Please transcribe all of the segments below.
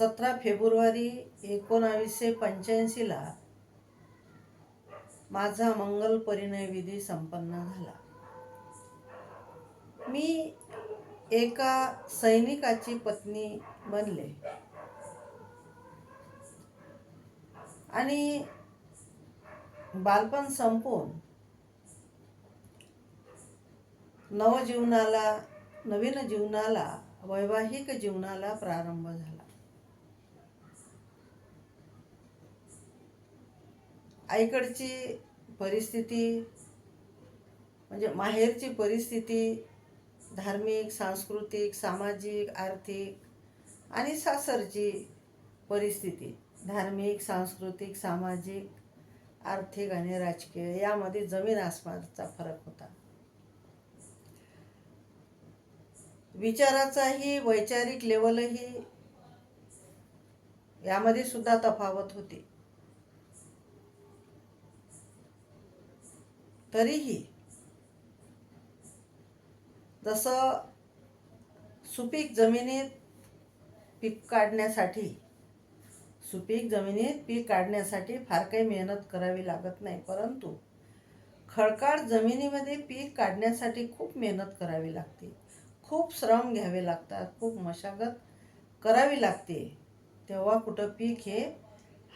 सतरा फेब्रुवारी एकोणावीसशे पंच्याऐंशीला माझा मंगल परिणय विधी संपन्न झाला. मी एका सैनिकाची पत्नी बनले. आणि बालपण संपून नवजीवनाला नवीन जीवनाला वैवाहिक जीवनाला प्रारंभ झाला. आईकडची परिस्थिती म्हणजे माहेरची परिस्थिती धार्मिक सांस्कृतिक सामाजिक आर्थिक आणि सासरची परिस्थिती धार्मिक सांस्कृतिक सामाजिक आर्थिक आणि राजकीय यामध्ये जमीन आसमानचा फरक होता. विचाराचाही वैचारिक लेवलही यामध्ये सुद्धा तफावत होती. तरीही जसं सुपीक जमिनीत पीक काढण्यासाठी सुपीक जमिनीत पीक काढण्यासाठी फार काही मेहनत करावी लागत नाही परंतु खडकाळ जमिनीमध्ये पीक काढण्यासाठी खूप मेहनत करावी लागते. खूप श्रम घ्यावे लागतात खूप मशागत करावी लागते. तेव्हा कुठं पीक हे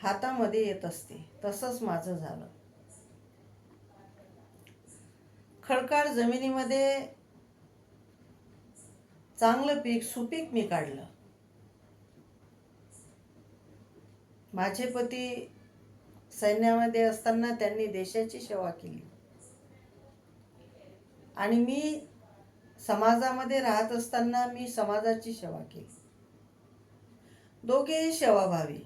हातामध्ये येत असते. तसंच माझं झालं. खडकाळ जमिनीमध्ये चांगलं पीक सुपीक मी काढलं. माझे पती सैन्यामध्ये असताना त्यांनी देशाची सेवा केली. आणि मी समाजामध्ये राहत असताना मी समाजाची सेवा केली. दोघेही सेवाभावी.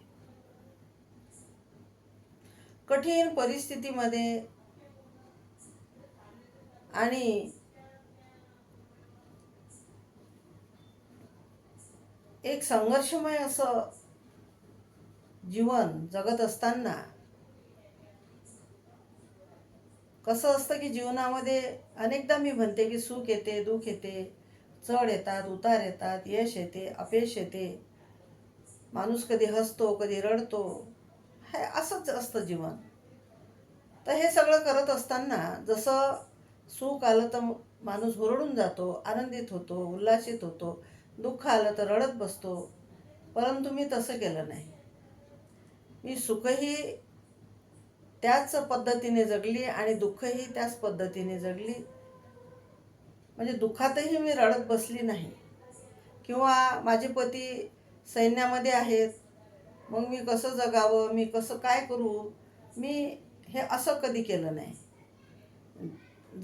कठीण परिस्थितीमध्ये आणि एक संघर्षमय असं जीवन जगत असताना कसं असतं की जीवनामध्ये अनेकदा मी म्हणते की सुख येते दुःख येते चढ येतात उतार येतात यश येते अपयश येते. माणूस कधी हसतो कधी रडतो हे असंच असतं जीवन. तर हे सगळं करत असताना जसं सुख आलं तर माणूस हुरडून जातो आनंदित होतो उल्हासित होतो दुःख आलं तर रडत बसतो. परंतु मी तसं केलं नाही. मी सुखही त्याच पद्धतीने जगली आणि दुःखही त्याच पद्धतीने जगली. म्हणजे दुःखातही मी रडत बसली नाही. किंवा माझे पती सैन्यामध्ये आहेत. मग मी कसं जगावं मी कसं काय करू? मी हे असं कधी केलं नाही.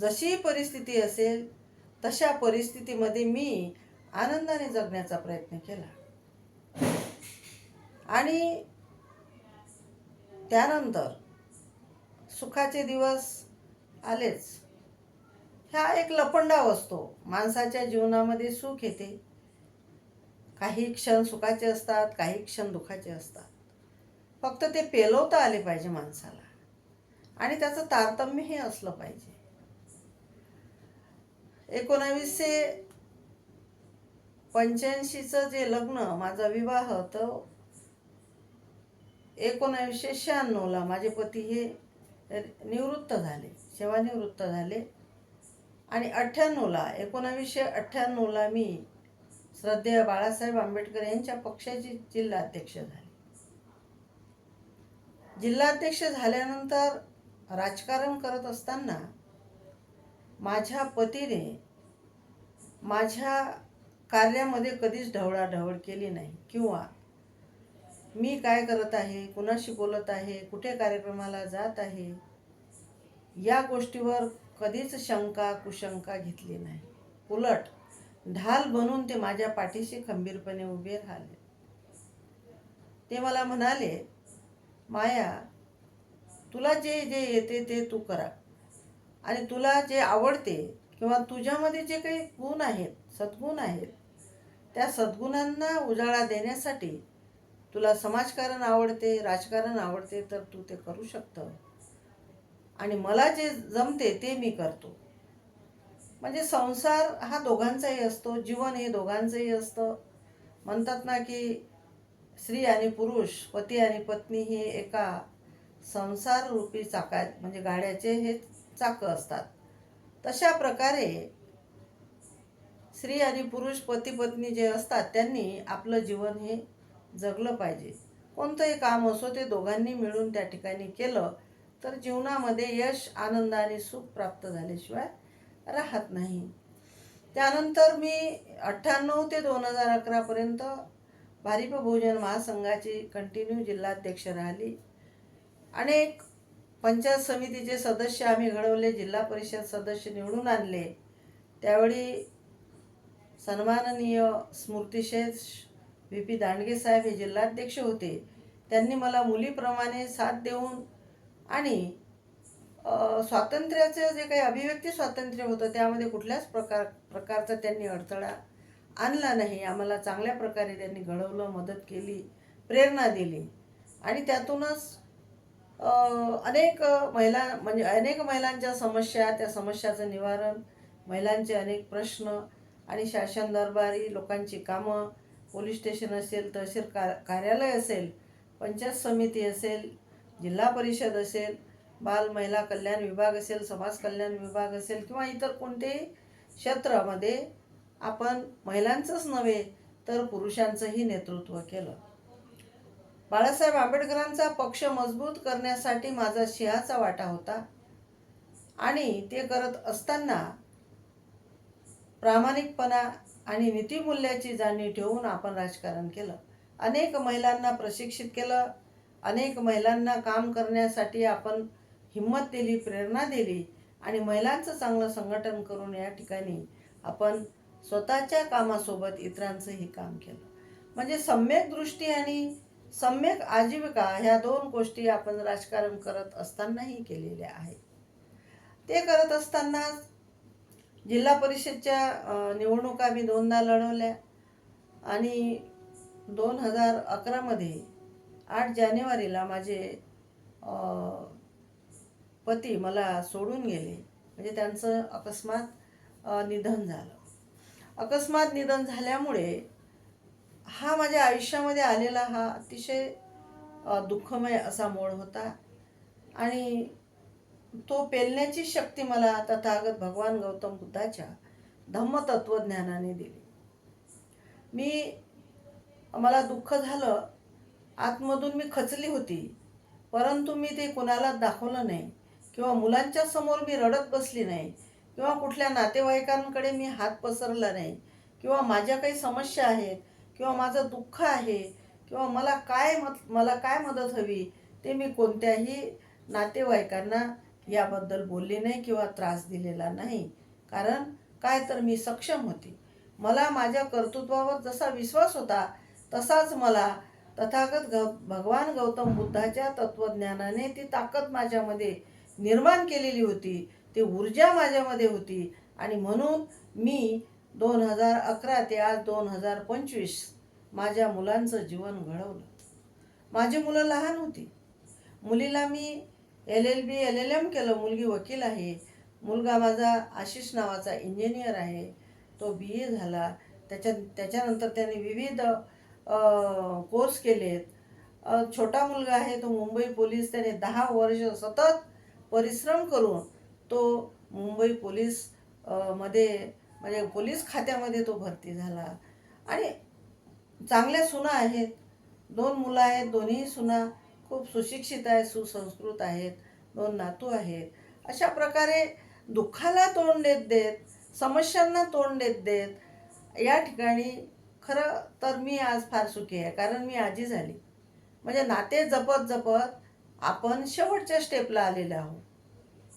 जशी परिस्थिती असेल तशा परिस्थितीमध्ये मी आनंदाने जगण्याचा प्रयत्न केला. आणि त्यानंतर सुखाचे दिवस आलेच. ह्या एक लपंडाव असतो. माणसाच्या जीवनामध्ये सुख येते. काही क्षण सुखाचे असतात काही क्षण दुःखाचे असतात. फक्त ते पेलवता आले पाहिजे माणसाला. आणि त्याचं तारतम्यही असलं पाहिजे. एकोणावीसशे पंच्याऐंशीचं जे लग्न माझा विवाह तो एकोणावीसशे शहाण्णवला माझे पती हे निवृत्त झाले सेवानिवृत्त झाले. आणि अठ्ठ्याण्णवला एकोणावीसशे अठ्ठ्याण्णवला मी श्रद्धेय बाळासाहेब आंबेडकर यांच्या पक्षाची जिल्हाध्यक्ष झाले. जिल्हाध्यक्ष झाल्यानंतर राजकारण करत असताना माझ्या पतीने माझ्या कार्यामध्ये कधीच ढवळाढवळ केली नाही. किंवा मी काय करत आहे कुणाशी बोलत आहे कुठे कार्यक्रमाला जात आहे या गोष्टीवर कधीच शंका कुशंका घेतली नाही. उलट ढाल बनून ते माझ्या पाठीशी खंबीरपणे उभे राहिले. ते मला म्हणाले माया तुला जे जे येते ते तू करा. आणि तुला जे आवडते किंवा तुझ्यामध्ये जे काही गुण आहेत सद्गुण आहेत त्या सद्गुणांना उजाळा देण्यासाठी तुला समाजकारण आवडते राजकारण आवडते तर तू ते करू शकतं. आणि मला जे जमते ते मी करतो. म्हणजे संसार हा दोघांचाही असतो जीवन हे दोघांचंही असतं. म्हणतात ना की स्त्री आणि पुरुष पती आणि पत्नी हे एका संसार रूपी चाकात म्हणजे गाड्याचे हे चाकं असतात. तशा प्रकारे स्त्री आणि पुरुष पती पत्नी जे असतात त्यांनी आपलं जीवन हे जगलं पाहिजे. कोणतंही काम असो ते दोघांनी मिळून त्या ठिकाणी केलं तर जीवनामध्ये यश आनंद आणि सुख प्राप्त झाल्याशिवाय राहत नाही. त्यानंतर मी अठ्ठ्याण्णव ते दोन हजार अकरापर्यंत भारिप बहुजन महासंघाची कंटिन्यू जिल्हाध्यक्ष राहिली. अनेक पंचायत समितीचे सदस्य आम्ही घडवले जिल्हा परिषद सदस्य निवडून आणले. त्यावेळी सन्माननीय स्मृतिशेष व्ही. पी. दांडगे साहेब हे जिल्हाध्यक्ष होते. त्यांनी मला मुलीप्रमाणे साथ देऊन आणि स्वातंत्र्याचं जे काही अभिव्यक्ती स्वातंत्र्य होतं त्यामध्ये कुठल्याच प्रकार प्रकारचा त्यांनी अडथळा आणला नाही. आम्हाला चांगल्या प्रकारे त्यांनी घडवलं मदत केली प्रेरणा दिली. आणि त्यातूनच अनेक महिला म्हणजे अनेक महिलांच्या समस्या त्या समस्याचं निवारण महिलांचे अनेक प्रश्न आणि शासन दरबारी लोकांची कामं पोलीस स्टेशन असेल तहसील का कार्यालय असेल पंचायत समिती असेल जिल्हा परिषद असेल बाल महिला कल्याण विभाग असेल समाज कल्याण विभाग असेल किंवा इतर कोणतेही क्षेत्रामध्ये आपण महिलांचंच नव्हे तर पुरुषांचंही नेतृत्व केलं. बाळासाहेब आंबेडकरांचा पक्ष मजबूत करण्यासाठी माझा शिहाचा वाटा होता. आणि ते करत असताना प्रामाणिकपणा आणि नीतिमूल्याची जाणीव ठेवून आपण राजकारण केलं. अनेक महिलांना प्रशिक्षित केलं. अनेक महिलांना काम करण्यासाठी आपण हिंमत दिली प्रेरणा दिली आणि महिलांचं चांगलं संघटन करून या ठिकाणी आपण स्वतःच्या कामासोबत इतरांचंही काम केलं. म्हणजे सम्यक दृष्टी आणि सम्यक आजीविका ह्या दोन गोष्टी आपण राजकारण करत असतानाही केलेल्या आहेत. ते करत असताना जिल्हा परिषदच्या निवडणुका मी दोनदा लढवल्या आणि दोन हजार अकरामध्ये आठ जानेवारीला माझे पती मला सोडून गेले. म्हणजे त्यांचं अकस्मात निधन झालं. अकस्मात निधन झाल्यामुळे हा माझ्या आयुष्यामध्ये आलेला हा अतिशय दुःखमय असा मोड होता. आणि तो पेलण्याची शक्ती मला तथागत भगवान गौतम बुद्धाच्या धम्मतत्वज्ञानाने दिली. मी मला दुःख झालं आतमधून मी खचली होती परंतु मी ते कुणाला दाखवलं नाही किंवा मुलांच्या समोर मी रडत बसली नाही किंवा कुठल्या नातेवाईकांकडे मी हात पसरला नाही किंवा माझ्या काही समस्या आहेत किंवा माझं दुःख आहे किंवा मला काय मत मला काय मदत हवी ते मी कोणत्याही नातेवाईकांना याबद्दल बोलले नाही किंवा त्रास दिलेला नाही. कारण काय तर मी सक्षम होती. मला माझ्या कर्तृत्वावर जसा विश्वास होता तसाच मला तथागत ग भगवान गौतम बुद्धाच्या तत्त्वज्ञानाने ती ताकद माझ्यामध्ये निर्माण केलेली होती. ती ऊर्जा माझ्यामध्ये होती. आणि म्हणून मी दोन हजार अकरा ते आज दोन हजार पंचवीस माझ्या मुलांचं जीवन घडवलं. माझी मुलं लहान होती. मुलीला मी L L B L L M केलं. मुलगी वकील आहे. मुलगा माझा आशिष नावाचा इंजिनियर आहे. तो बी ए झाला. त्याच्या त्याच्यानंतर त्याने विविध कोर्स केलेत. छोटा मुलगा आहे. तो मुंबई पोलीस त्याने दहा वर्ष सतत परिश्रम करून तो मुंबई पोलीसमध्ये म्हणजे पोलीस खात्यामध्ये तो भरती झाला. आणि चांगल्या सुना आहेत. दोन मुलं आहेत दोन्ही सुना खूप सुशिक्षित आहेत सुसंस्कृत आहेत दोन नातू आहेत. अशा प्रकारे दुःखाला तोंड देत देत समस्यांना तोंड देत देत या ठिकाणी खरं तर मी आज फार सुखी आहे कारण मी आजी झाली. म्हणजे नाते जपत जपत आपण शेवटच्या स्टेपला आलेलो आहोत.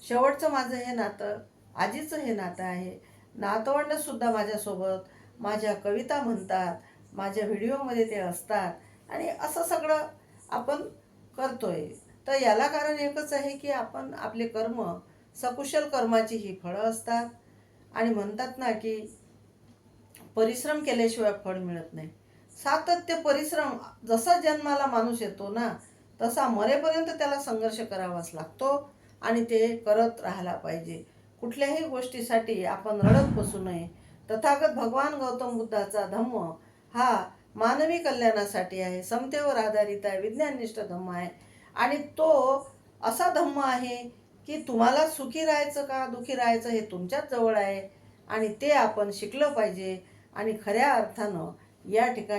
शेवटचं माझं हे नातं आजीचं हे नातं आहे. नातवंडसुद्धा माझ्यासोबत माझ्या कविता म्हणतात माझ्या व्हिडिओमध्ये ते असतात. आणि असं सगळं आपण करतोय. तर याला कारण एकच आहे की आपण आपले कर्म सकुशल कर्माची ही फळं असतात. आणि म्हणतात ना की परिश्रम केल्याशिवाय फळ मिळत नाही. सातत्य परिश्रम जसा जन्माला माणूस येतो ना तसा मरेपर्यंत त्याला संघर्ष करावाच लागतो आणि ते करत राहायला पाहिजे. कुठल्याही गोष्टीसाठी आपण रडत बसू नये. तथागत भगवान गौतम बुद्धाचा धम्म हा मानवी कल्याणासाठी आहे. समतेवर आधारित आहे. विज्ञाननिष्ठ धम्म आहे. आणि तो असा धम्म आहे की तुम्हाला सुखी राहायचं का दुखी राहायचं हे तुमच्याच जवळ आहे. आणि ते आपण शिकलं पाहिजे. आणि खऱ्या अर्थानं या ठिकाणी